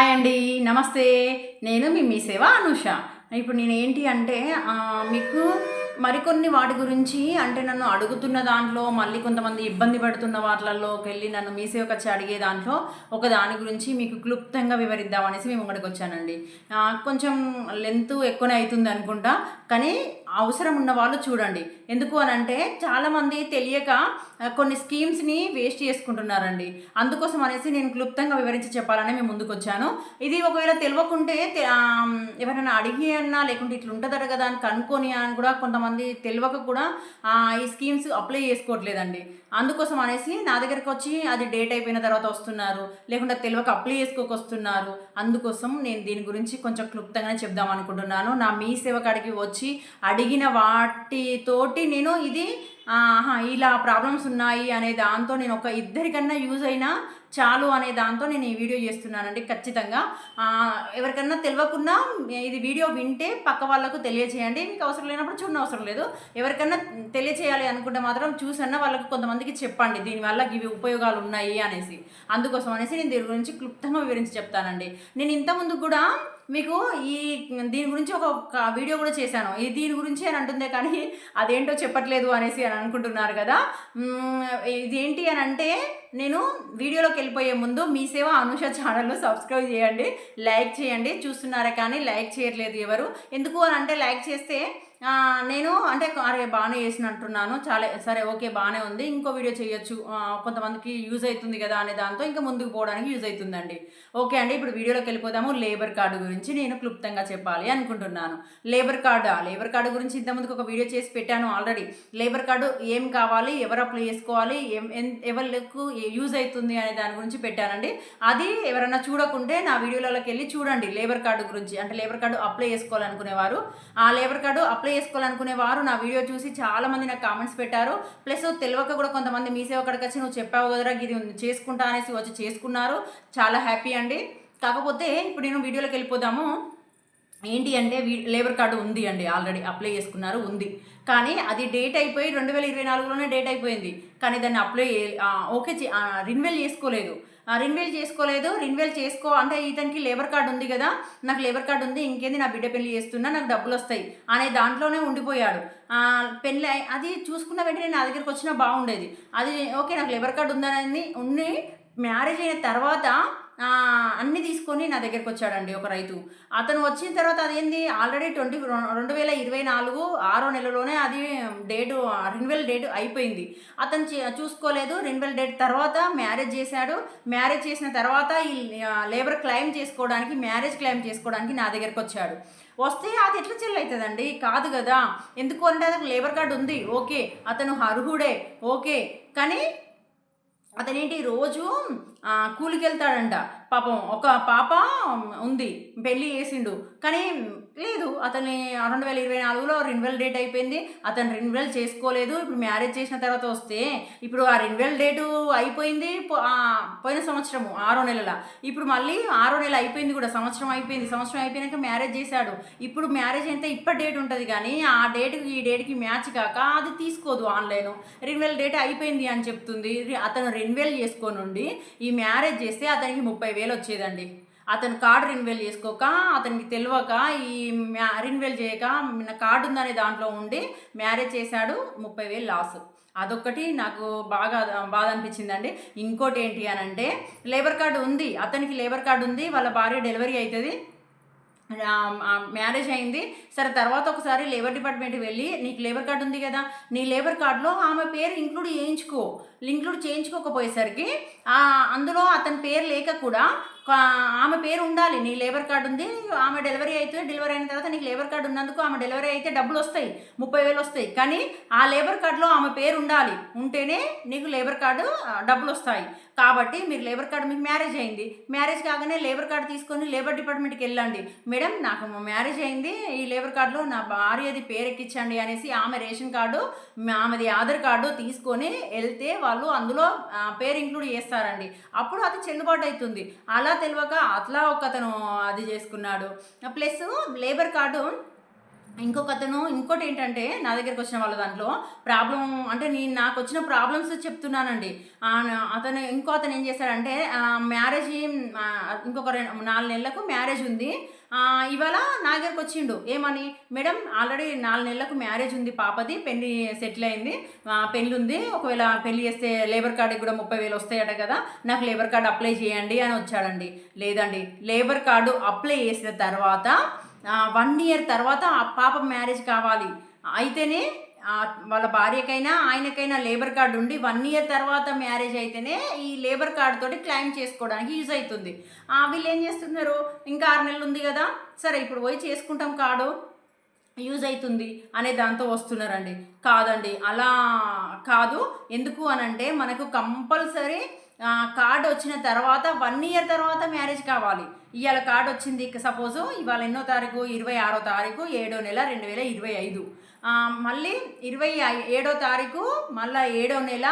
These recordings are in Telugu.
హాయ్ అండి నమస్తే నేను మీ మీ సేవ అనుష. ఇప్పుడు నేను ఏంటి అంటే మీకు మరికొన్ని వాటి గురించి అంటే నన్ను అడుగుతున్న దాంట్లో మళ్ళీ కొంతమంది ఇబ్బంది పడుతున్న వాటిలలోకి వెళ్ళి నన్ను మీ సేవకు వచ్చి అడిగే దాంట్లో ఒక దాని గురించి మీకు క్లుప్తంగా వివరిద్దామనేసి మేము ఇక్కడికి వచ్చానండి. కొంచెం లెంత్ ఎక్కువనే అవుతుంది అనుకుంటా. కానీ అవసరం ఉన్న వాళ్ళు చూడండి. ఎందుకు అని అంటే చాలామంది తెలియక కొన్ని స్కీమ్స్ని వేస్ట్ చేసుకుంటున్నారండి. అందుకోసం అనేసి నేను క్లుప్తంగా వివరించి చెప్పాలని మేము ముందుకు వచ్చాను ఇది ఒకవేళ తెలియకుంటే ఎవరైనా అడిగి అన్నా లేకుంటే ఇట్లా ఉంటుందట కదా అని కనుక్కొని అని కూడా కొంతమంది తెలియక కూడా ఈ స్కీమ్స్ అప్లై చేసుకోవట్లేదండి. అందుకోసం అనేసి నా దగ్గరకు వచ్చి అది డేట్ అయిపోయిన తర్వాత వస్తున్నారు. లేకుంటే తెలియక అప్లై చేసుకోక వస్తున్నారు. అందుకోసం నేను దీని గురించి కొంచెం క్లుప్తంగానే చెప్దాం అనుకుంటున్నాను. నా మీ సేవ కాడికి వచ్చి అడిగిన వాటితోటి నేను ఇది ఇలా ప్రాబ్లమ్స్ ఉన్నాయి అనే దాంతో నేను ఒక ఇద్దరికన్నా యూజ్ అయినా చాలు అనే దాంతో నేను ఈ వీడియో చేస్తున్నానండి ఖచ్చితంగా. ఎవరికన్నా తెలియకుండా ఇది వీడియో వింటే పక్క వాళ్ళకు తెలియచేయండి. మీకు అవసరం లేనప్పుడు చూడనవసరం అవసరం లేదు. ఎవరికన్నా తెలియచేయాలి అనుకుంటే మాత్రం చూసన్నా వాళ్ళకి కొంతమందికి చెప్పండి దీనివల్ల ఇవి ఉపయోగాలు ఉన్నాయి అనేసి. అందుకోసం అనేసి నేను దీని గురించి క్లుప్తంగా వివరించి చెప్తానండి. నేను ఇంతకుముందు కూడా మీకు ఈ దీని గురించి ఒక వీడియో కూడా చేశాను. ఈ దీని గురించి అని అంటుందే కానీ అదేంటో చెప్పట్లేదు అనేసి అని అనుకుంటున్నారు కదా? ఇదేంటి ఇది ఏంటి అని అంటే నేను వీడియోలోకి వెళ్ళిపోయే ముందు మీ సేవ అనుష ఛానల్ను సబ్స్క్రైబ్ చేయండి లైక్ చేయండి. చూస్తున్నారా కానీ లైక్ చేయట్లేదు ఎవరు? ఎందుకు అని అంటే లైక్ చేస్తే నేను అంటే అరే బాగానే చేసిన అంటున్నాను చాలా సరే ఓకే బాగానే ఉంది. ఇంకో వీడియో చేయొచ్చు. కొంతమందికి యూజ్ అవుతుంది కదా అనే దాంతో ఇంకా ముందుకు పోవడానికి యూజ్ అవుతుందండి. ఓకే అండి ఇప్పుడు వీడియోలోకి వెళ్ళిపోదాము. లేబర్ కార్డు గురించి నేను క్లుప్తంగా చెప్పాలి అనుకుంటున్నాను. Labour card? లేబర్ కార్డు గురించి ఇంతకుముందుకు ఒక వీడియో చేసి పెట్టాను ఆల్రెడీ. లేబర్ కార్డు ఏం కావాలి? ఎవరు అప్లై చేసుకోవాలి? ఏం ఎవరికి యూజ్ అవుతుంది అనే దాని గురించి పెట్టానండి. అది ఎవరైనా చూడకుంటే నా వీడియోలలోకి వెళ్ళి చూడండి. లేబర్ కార్డు గురించి అంటే లేబర్ కార్డు అప్లై చేసుకోవాలనుకునేవారు. ఆ లేబర్ కార్డు అప్లై చేసుకోవాలనుకునేవారు నా వీడియో చూసి చాలామంది నాకు కామెంట్స్ పెట్టారు. ప్లస్ తెలియక కూడా కొంతమంది మీ సేవ అక్కడికి వచ్చి నువ్వు చెప్పావు కదరా ఇది చేసుకుంటా అనేసి వచ్చి చేసుకున్నారు. చాలా హ్యాపీ అండి. కాకపోతే ఇప్పుడు నేను వీడియోలోకి వెళ్ళిపోదాము. ఏంటి అంటే వీ- లేబర్ కార్డు ఉంది అండి. ఆల్రెడీ అప్లై చేసుకున్నారు ఉంది. కానీ అది డేట్ అయిపోయి రెండు వేల ఇరవై నాలుగులోనే డేట్ అయిపోయింది. కానీ దాన్ని అప్లై ఓకే చే- రిన్వెల్ చేసుకోలేదు. రిన్వేల్ చేసుకోలేదు. రిన్వేల్ చేసుకో అంటే ఇతనికి లేబర్ కార్డు ఉంది కదా. నాకు లేబర్ కార్డు ఉంది ఇంకేంది నా బిడ్డ పెళ్ళి చేస్తున్నా నాకు డబ్బులు వస్తాయి అనే దాంట్లోనే ఉండిపోయాడు. పెళ్ళి అది చూసుకున్న వెంటనే నా దగ్గరికి వచ్చినా బాగుండేది. అది ఓకే నాకు లేబర్ కార్డు ఉందనేది ఉండి మ్యారేజ్ అయిన తర్వాత అన్నీ తీసుకొని నా దగ్గరికి వచ్చాడండి ఒక రైతు. అతను వచ్చిన తర్వాత అదేంది? ఆల్రెడీ ట్వంటీ రెండు వేల ఇరవై నాలుగు ఆరో నెలలోనే అది డేటు రెన్యువల్ డేట్ అయిపోయింది. అతను చే- చూసుకోలేదు రెన్యువల్ డేట్ తర్వాత మ్యారేజ్ చేశాడు. మ్యారేజ్ చేసిన తర్వాత ఈ లేబర్ క్లెయిమ్ చేసుకోవడానికి మ్యారేజ్ క్లెయిమ్ చేసుకోవడానికి నా దగ్గరికి వచ్చాడు వస్తే అది ఎట్లా చెల్లవుతుందండి కాదు కదా. ఎందుకు అంటే అతను లేబర్ కార్డు ఉంది. ఓకే అతను అర్హుడే. ఓకే కానీ అతనేంటి? రోజు కూలికెళ్తాడంట. కూలికి వెళ్తాడంట పాపం ఒక పాప ఉంది పెళ్ళి చేసిండు. కానీ లేదు అతని రెండు వేల ఇరవై నాలుగులో రెన్యువల్ డేట్ అయిపోయింది. అతను రెన్యువల్ చేసుకోలేదు. ఇప్పుడు మ్యారేజ్ చేసిన తర్వాత వస్తే ఇప్పుడు ఆ రెన్యువల్ డేటు అయిపోయింది పోయిన సంవత్సరము ఆరో నెలల. ఇప్పుడు మళ్ళీ ఆరో నెల అయిపోయింది కూడా సంవత్సరం అయిపోయింది. సంవత్సరం అయిపోయినాక మ్యారేజ్ చేశాడు. ఇప్పుడు మ్యారేజ్ అయితే ఇప్పటి డేట్ ఉంటుంది కానీ ఆ డేట్కి ఈ డేట్కి మ్యాచ్ కాక అది తీసుకోదు ఆన్లైన్. రెన్యువల్ డేట్ అయిపోయింది అని చెప్తుంది. అతను రెన్యువల్ చేసుకోనుండి ఈ మ్యారేజ్ చేస్తే అతనికి ముప్పై వేలు వచ్చేదండి. అతను కార్డు రెన్యువల్ చేసుకోక అతనికి తెలియక ఈ మ్యా రెన్యువల్ చేయక నా కార్డు ఉందనే దాంట్లో ఉండి మ్యారేజ్ చేశాడు ముప్పై వేలు లాస్. అదొక్కటి నాకు బాగా బాధ అనిపించిందండి. ఇంకోటి ఏంటి అని అంటే లేబర్ కార్డు ఉంది అతనికి లేబర్ కార్డు ఉంది వాళ్ళ భార్య డెలివరీ అవుతుంది. మ్యారేజ్ అయింది. సరే తర్వాత ఒకసారి లేబర్ డిపార్ట్మెంట్కి వెళ్ళి నీకు లేబర్ కార్డు ఉంది కదా నీ లేబర్ కార్డులో ఆమె పేరు ఇంక్లూడ్ చేయించుకో ఇంక్లూడ్ చేయించుకోకపోయేసరికి అందులో అతని పేరు లేక కూడా ఆమె పేరు ఉండాలి. నీ లేబర్ కార్డు ఉంది ఆమె డెలివరీ అయితే డెలివరీ అయిన తర్వాత నీకు లేబర్ కార్డు ఉన్నందుకు ఆమె డెలివరీ అయితే డబ్బులు వస్తాయి ముప్పై వేలు వస్తాయి. కానీ ఆ లేబర్ కార్డులో ఆమె పేరు ఉండాలి. ఉంటేనే నీకు లేబర్ కార్డు డబ్బులు వస్తాయి. కాబట్టి మీరు లేబర్ కార్డు మీకు మ్యారేజ్ అయింది. మ్యారేజ్ కాగానే లేబర్ కార్డు తీసుకొని లేబర్ డిపార్ట్మెంట్కి వెళ్ళండి. మేడం నాకు మ్యారేజ్ అయింది. ఈ లేబర్ కార్డులో నా భార్యది పేరు ఎక్కించండి అనేసి ఆమె రేషన్ కార్డు ఆమెది ఆధార్ కార్డు తీసుకొని వెళ్తే వాళ్ళు అందులో పేరు ఇంక్లూడ్ చేస్తారండి. అప్పుడు అది చెల్లుబాటు అవుతుంది. అలా తెలియక అట్లా ఒక అతను అది చేసుకున్నాడు. ప్లస్ లేబర్ కార్డు ఇంకొక అతను ఇంకోటి ఏంటంటే నా దగ్గరికి వచ్చిన వాళ్ళ దాంట్లో ప్రాబ్లం అంటే నేను నాకు వచ్చిన ప్రాబ్లమ్స్ చెప్తున్నానండి. అతను ఇంకో అతను ఏం చేశాడంటే మ్యారేజ్ ఇంకొక రెండు నాలుగు నెలలకు మ్యారేజ్ ఉంది. ఇవాళ నా దగ్గరకు వచ్చిండు ఏమని? మేడం ఆల్రెడీ నాలుగు నెలలకు మ్యారేజ్ ఉంది పాపది పెళ్ళి సెటిల్ అయింది. పెళ్ళి ఉంది ఒకవేళ పెళ్ళి చేస్తే లేబర్ కార్డుకి కూడా ముప్పై వేలు వస్తాయట కదా నాకు లేబర్ కార్డు అప్లై చేయండి అని వచ్చాడండి. లేదండి. లేబర్ కార్డు అప్లై చేసిన తర్వాత వన్ ఇయర్ తర్వాత ఆ పాప మ్యారేజ్ కావాలి. అయితేనే వాళ్ళ భార్యకైనా ఆయనకైనా లేబర్ కార్డు ఉండి వన్ ఇయర్ తర్వాత మ్యారేజ్ అయితేనే ఈ లేబర్ కార్డు తోటి చేసుకోవడానికి యూజ్ అవుతుంది వీళ్ళు ఏం చేస్తున్నారు? ఇంకా ఆరు నెలలు ఉంది కదా సరే ఇప్పుడు పోయి చేసుకుంటాం కార్డు. యూజ్ అవుతుంది అనే దాంతో వస్తున్నారండి. కాదండి అలా కాదు. ఎందుకు అనంటే మనకు కంపల్సరీ కార్డు వచ్చిన తర్వాత వన్ ఇయర్ తర్వాత మ్యారేజ్ కావాలి. ఇవాళ కార్డు వచ్చింది. సపోజ్ ఇవాళ ఎన్నో తారీఖు? ఇరవై ఆరో తారీఖు ఏడో నెల రెండు వేల ఇరవై ఐదు. మళ్ళీ ఇరవై ఏడో తారీఖు మళ్ళీ ఏడో నెల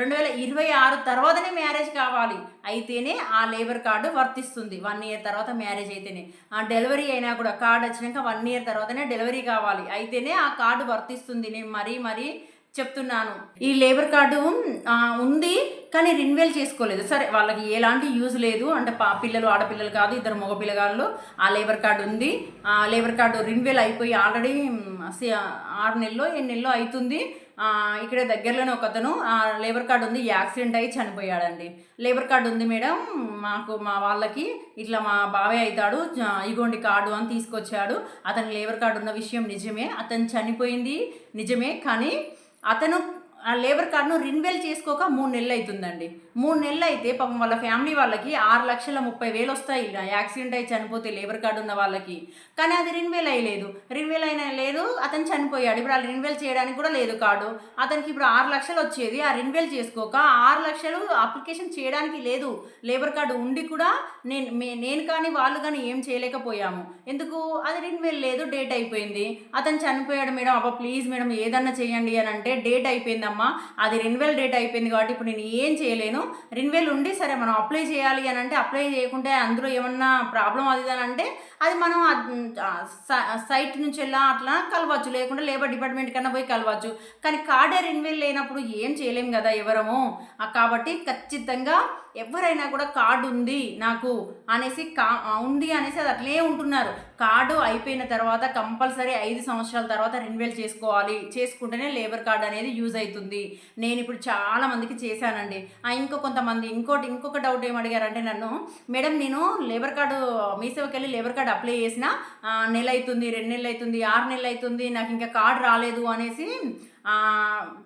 రెండు వేల ఇరవై ఆరు తర్వాతనే మ్యారేజ్ కావాలి. అయితేనే ఆ లేబర్ కార్డు వర్తిస్తుంది. వన్ ఇయర్ తర్వాత మ్యారేజ్ అయితేనే. ఆ డెలివరీ అయినా కూడా కార్డు వచ్చినాక వన్ ఇయర్ తర్వాతనే డెలివరీ కావాలి. అయితేనే ఆ కార్డు వర్తిస్తుంది. నేను మరీ మరీ చెప్తున్నాను. ఈ లేబర్ కార్డు ఉంది కానీ రిన్వేల్ చేసుకోలేదు. సరే వాళ్ళకి ఎలాంటి యూజ్ లేదు. అంటే పా పిల్లలు ఆడపిల్లలు కాదు ఇద్దరు మగ పిల్లగాళ్ళు ఆ లేబర్ కార్డు ఉంది. ఆ లేబర్ కార్డు రిన్వేల్ అయిపోయి ఆల్రెడీ ఆరు నెలలో ఏడు నెలలో అవుతుంది ఇక్కడ దగ్గరలోనే ఒక అతను ఆ లేబర్ కార్డు ఉంది యాక్సిడెంట్ అయ్యి చనిపోయాడండి. లేబర్ కార్డు ఉంది మేడం మాకు మా వాళ్ళకి ఇట్లా మా బావే అవుతాడు ఇగోండి కార్డు అని తీసుకొచ్చాడు. అతని లేబర్ కార్డు ఉన్న విషయం నిజమే. అతను చనిపోయింది నిజమే కానీ అతను ఆ లేబర్ కార్డును రిన్వెల్ చేసుకోక మూడు నెలలు అవుతుందండి మూడు నెలలు అయితే పాపం వాళ్ళ ఫ్యామిలీ వాళ్ళకి ఆరు లక్షల ముప్పై వేలు వస్తాయి. యాక్సిడెంట్ అయి చనిపోతే లేబర్ కార్డు ఉన్న వాళ్ళకి. కానీ అది రిన్వెల్ అయ్యలేదు. రిన్వెల్ అయిన లేదు అతను చనిపోయాడు. ఇప్పుడు ఆ రిన్వెల్ చేయడానికి కూడా లేదు కార్డు. అతనికి ఇప్పుడు ఆరు లక్షలు వచ్చేది. ఆ రిన్వెల్ చేసుకోక ఆరు లక్షలు అప్లికేషన్ చేయడానికి లేదు. లేబర్ కార్డు ఉండి కూడా నేను నేను కానీ వాళ్ళు కానీ ఏం చేయలేకపోయాము. ఎందుకు? అది రిన్వెల్ లేదు. డేట్ అయిపోయింది. అతను చనిపోయాడు మేడం. అబ్బా ప్లీజ్ మేడం ఏదన్నా చేయండి అని అంటే డేట్ అయిపోయిందమ్మా అది రెన్వెల్ డేట్ అయిపోయింది కాబట్టి ఇప్పుడు నేను ఏం చేయలేను. రిన్వెల్ ఉండి సరే మనం అప్లై చేయాలి అని అంటే అప్లై చేయకుంటే అందులో ఏమన్నా ప్రాబ్లం అది అని అంటే అది మనం స- సైట్ నుంచి వెళ్ళా అట్లా కలవచ్చు. లేకుంటే లేబర్ డిపార్ట్మెంట్ కన్నా పోయి కలవచ్చు. కానీ కార్డే రెన్వెల్ లేనప్పుడు ఏం చేయలేం కదా ఎవరము. కాబట్టి ఖచ్చితంగా ఎవరైనా కూడా కార్డు ఉంది నాకు అనేసి కా ఉంది అనేసి అది అట్లే ఉంటున్నారు. కార్డు అయిపోయిన తర్వాత కంపల్సరీ ఐదు సంవత్సరాల తర్వాత రెన్యువల్ చేసుకోవాలి. చేసుకుంటేనే లేబర్ కార్డు అనేది యూజ్ అవుతుంది. నేను ఇప్పుడు చాలా మందికి చేశానండి. ఇంకో కొంతమంది ఇంకోటి ఇంకొక డౌట్ ఏం అడిగారంటే నన్ను మేడం నేను లేబర్ కార్డు మీసేవకి వెళ్ళి లేబర్ కార్డు అప్లై చేసిన నెల అవుతుంది రెండు నెలలు అవుతుంది ఆరు నెలలు అవుతుంది నాకు ఇంకా కార్డు రాలేదు అనేసి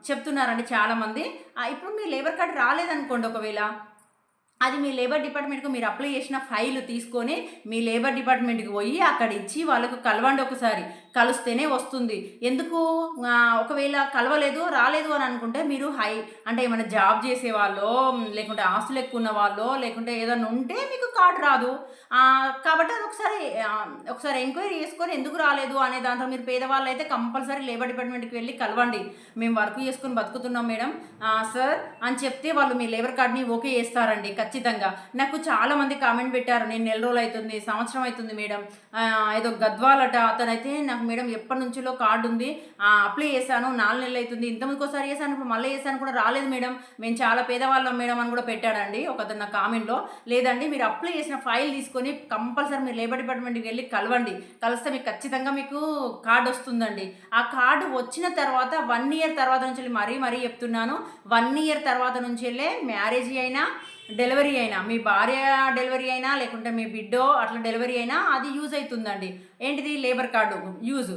చెప్తున్నారండి చాలామంది. ఇప్పుడు మీ లేబర్ కార్డు రాలేదనుకోండి ఒకవేళ అది మీ లేబర్ డిపార్ట్మెంట్కి మీరు అప్లై చేసిన ఫైల్ తీసుకొని మీ లేబర్ డిపార్ట్మెంట్కి పోయి అక్కడ ఇచ్చి వాళ్ళకు కలవండి ఒకసారి. కలిస్తేనే వస్తుంది. ఎందుకు? ఒకవేళ కలవలేదు రాలేదు అని అనుకుంటే మీరు హై అంటే ఏమైనా జాబ్ చేసే వాళ్ళో లేకుంటే ఆస్తులు ఎక్కువ ఉన్న వాళ్ళో లేకుంటే ఏదైనా ఉంటే మీకు కార్డు రాదు. కాబట్టి అది ఒకసారి ఒకసారి ఎంక్వైరీ చేసుకొని ఎందుకు రాలేదు అనే దాంట్లో మీరు పేదవాళ్ళు అయితే కంపల్సరీ లేబర్ డిపార్ట్మెంట్కి వెళ్ళి కలవండి. మేము వర్క్ చేసుకుని బతుకుతున్నాం మేడం. సార్ అని చెప్తే వాళ్ళు మీ లేబర్ కార్డ్ని ఓకే చేస్తారండి ఖచ్చితంగా. నాకు చాలామంది కామెంట్ పెట్టారు నేను నెల రోజులు అవుతుంది సంవత్సరం అవుతుంది మేడం. ఏదో గద్వాలట అతనైతే నాకు మేడం ఎప్పటి నుంచిలో కార్డు ఉంది అప్లై చేశాను నాలుగు నెలలు అవుతుంది ఇంతమందికి ఒకసారి చేశాను ఇప్పుడు మళ్ళీ చేశాను కూడా రాలేదు మేడం. మేము చాలా పేదవాళ్ళం మేడం అని కూడా పెట్టాడండి ఒక అతను నా కామెంట్లో. లేదండి మీరు అప్లై చేసిన ఫైల్ తీసుకొని కంపల్సరీ మీరు లేబర్ డిపార్ట్మెంట్కి వెళ్ళి కలవండి. కలిస్తే మీకు ఖచ్చితంగా మీకు కార్డు వస్తుందండి. ఆ కార్డు వచ్చిన తర్వాత వన్ ఇయర్ తర్వాత నుంచి వెళ్ళి మరీ మరీ చెప్తున్నాను. వన్ ఇయర్ తర్వాత నుంచి వెళ్ళే మ్యారేజ్ అయినా డెలివరీ అయినా మీ భార్య డెలివరీ అయినా లేకుంటే మీ బిడ్డో అట్లా డెలివరీ అయినా అది యూజ్ అవుతుందండి ఏంటిది? Labour card use.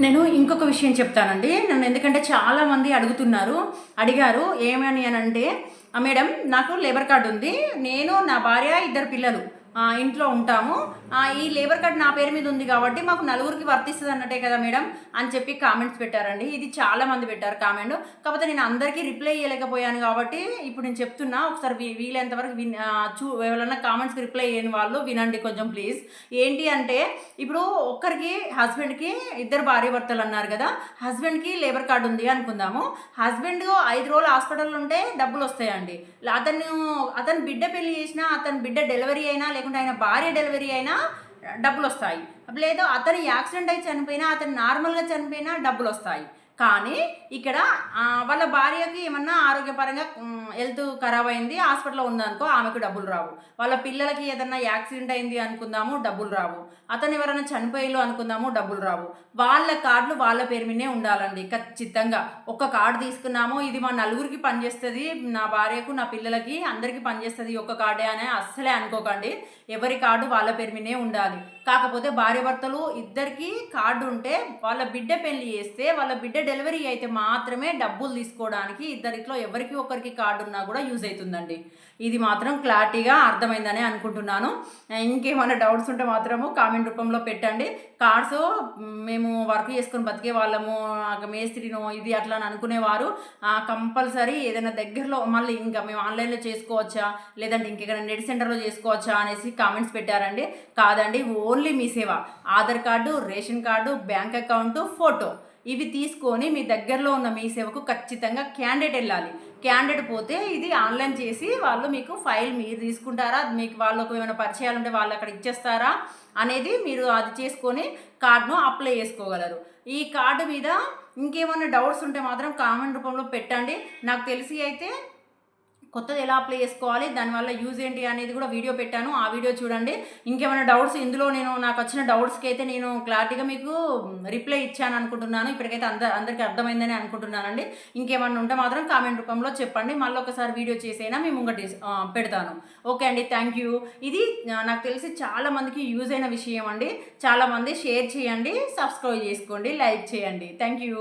నేను ఇంకొక విషయం చెప్తానండి. నన్ను ఎందుకంటే చాలామంది అడుగుతున్నారు అడిగారు ఏమని అని అంటే మేడం నాకు లేబర్ కార్డు ఉంది. నేను నా భార్య ఇద్దరు పిల్లలు. ఇంట్లో ఉంటాము. ఈ లేబర్ కార్డ్ నా పేరు మీద ఉంది కాబట్టి మాకు నలుగురికి వర్తిస్తుంది అన్నట్టే కదా మేడం అని చెప్పి కామెంట్స్ పెట్టారండి. ఇది చాలా మంది పెట్టారు కామెంట్. కాకపోతే నేను అందరికీ రిప్లై ఇవ్వలేకపోయాను కాబట్టి ఇప్పుడు నేను చెప్తున్నా ఒకసారి వీ- వీలైనంత వరకు విన్ చూ ఎవరైనా కామెంట్స్కి రిప్లై చేయని వాళ్ళు వినండి కొంచెం ప్లీజ్. ఏంటి అంటే ఇప్పుడు ఒక్కరికి హస్బెండ్కి ఇద్దరు భార్య భర్తలు అన్నారు కదా హస్బెండ్కి లేబర్ కార్డు ఉంది అనుకుందాము. హస్బెండ్ ఐదు రోజులు హాస్పిటల్ ఉంటే డబ్బులు వస్తాయండి. అతను అతను బిడ్డ పెళ్ళి చేసినా అతని బిడ్డ డెలివరీ అయినా లేకుంటే ఆయన భార్య డెలివరీ అయినా డబ్బులు వస్తాయి లేదా అతను యాక్సిడెంట్ అయి చనిపోయినా అతను నార్మల్గా చనిపోయినా డబ్బులు వస్తాయి కానీ ఇక్కడ వాళ్ళ భార్యకి ఏమన్నా ఆరోగ్యపరంగా హెల్త్ ఖరాబ్ అయింది హాస్పిటల్లో ఉందనుకో ఆమెకు డబ్బులు రావు. వాళ్ళ పిల్లలకి ఏదన్నా యాక్సిడెంట్ అయింది అనుకుందాము డబ్బులు రావు. అతను ఎవరైనా చనిపోయేలో అనుకుందాము డబ్బులు రావు. వాళ్ళ కార్డులు వాళ్ళ పేరు మీదే ఉండాలండి ఖచ్చితంగా. ఒక్క కార్డు తీసుకున్నాము ఇది మా నలుగురికి పనిచేస్తుంది నా భార్యకు నా పిల్లలకి అందరికీ పనిచేస్తుంది ఒక్క కార్డే అని అస్సలే అనుకోకండి. ఎవరి కార్డు వాళ్ళ పేరు మీదే ఉండాలి. కాకపోతే భార్యాభర్తలు ఇద్దరికీ ఇద్దరికి కార్డు ఉంటే వాళ్ళ బిడ్డ పెళ్ళి చేస్తే వాళ్ళ బిడ్డ డెలివరీ అయితే మాత్రమే డబ్బులు తీసుకోవడానికి ఇద్దరిట్లో ఎవరికి ఒకరికి కార్డు ఉన్నా కూడా యూజ్ అవుతుందండి. ఇది మాత్రం క్లారిటీగా అర్థమైందని అనుకుంటున్నాను. ఇంకేమైనా డౌట్స్ ఉంటే మాత్రము కామెంట్ రూపంలో పెట్టండి. కార్డ్స్ మేము వర్క్ చేసుకొని బతికే వాళ్ళము ఆ ఇది అట్లా అని అనుకునేవారు. కంపల్సరీ ఏదైనా దగ్గరలో మళ్ళీ ఇంకా మేము ఆన్లైన్లో చేసుకోవచ్చా? లేదంటే ఇంకెక్కడ నెట్ సెంటర్లో చేసుకోవచ్చా అనేసి కామెంట్స్ పెట్టారండి. కాదండి ఓన్లీ మీ సేవ. Aadhaar card ration card bank account photo. ఇవి తీసుకొని మీ దగ్గరలో ఉన్న మీ సేవకు ఖచ్చితంగా క్యాండిడేట్ వెళ్ళాలి. క్యాండిడేట్ పోతే ఇది ఆన్లైన్ చేసి వాళ్ళు మీకు ఫైల్ మీరు తీసుకుంటారా? మీకు వాళ్ళకు ఏమైనా పరిచయాలు ఉంటే వాళ్ళు అక్కడ ఇచ్చేస్తారా? అనేది మీరు అది చేసుకొని కార్డును అప్లై చేసుకోగలరు. ఈ కార్డు మీద ఇంకేమైనా డౌట్స్ ఉంటే మాత్రం కామెంట్ రూపంలో పెట్టండి. నాకు తెలిసి అయితే కొత్తది ఎలా అప్లై చేసుకోవాలి దానివల్ల యూజ్ ఏంటి అనేది కూడా వీడియో పెట్టాను. ఆ వీడియో చూడండి. ఇంకేమైనా డౌట్స్ ఇందులో నేను నాకు వచ్చిన డౌట్స్కి అయితే నేను క్లారిటీగా మీకు రిప్లై ఇచ్చాను అనుకుంటున్నాను. ఇప్పటికైతే అంద అందరికీ అర్థమైందని అనుకుంటున్నానండి. ఇంకేమైనా ఉంటే మాత్రం కామెంట్ రూపంలో చెప్పండి. మళ్ళీ ఒకసారి వీడియో చేసైనా మేము ఇంకా పెడతాను. ఓకే అండి. థ్యాంక్ యూ ఇది నాకు తెలిసి చాలామందికి యూజ్ అయిన విషయం అండి చాలామంది షేర్ చేయండి సబ్స్క్రైబ్ చేసుకోండి లైక్ చేయండి. Thank you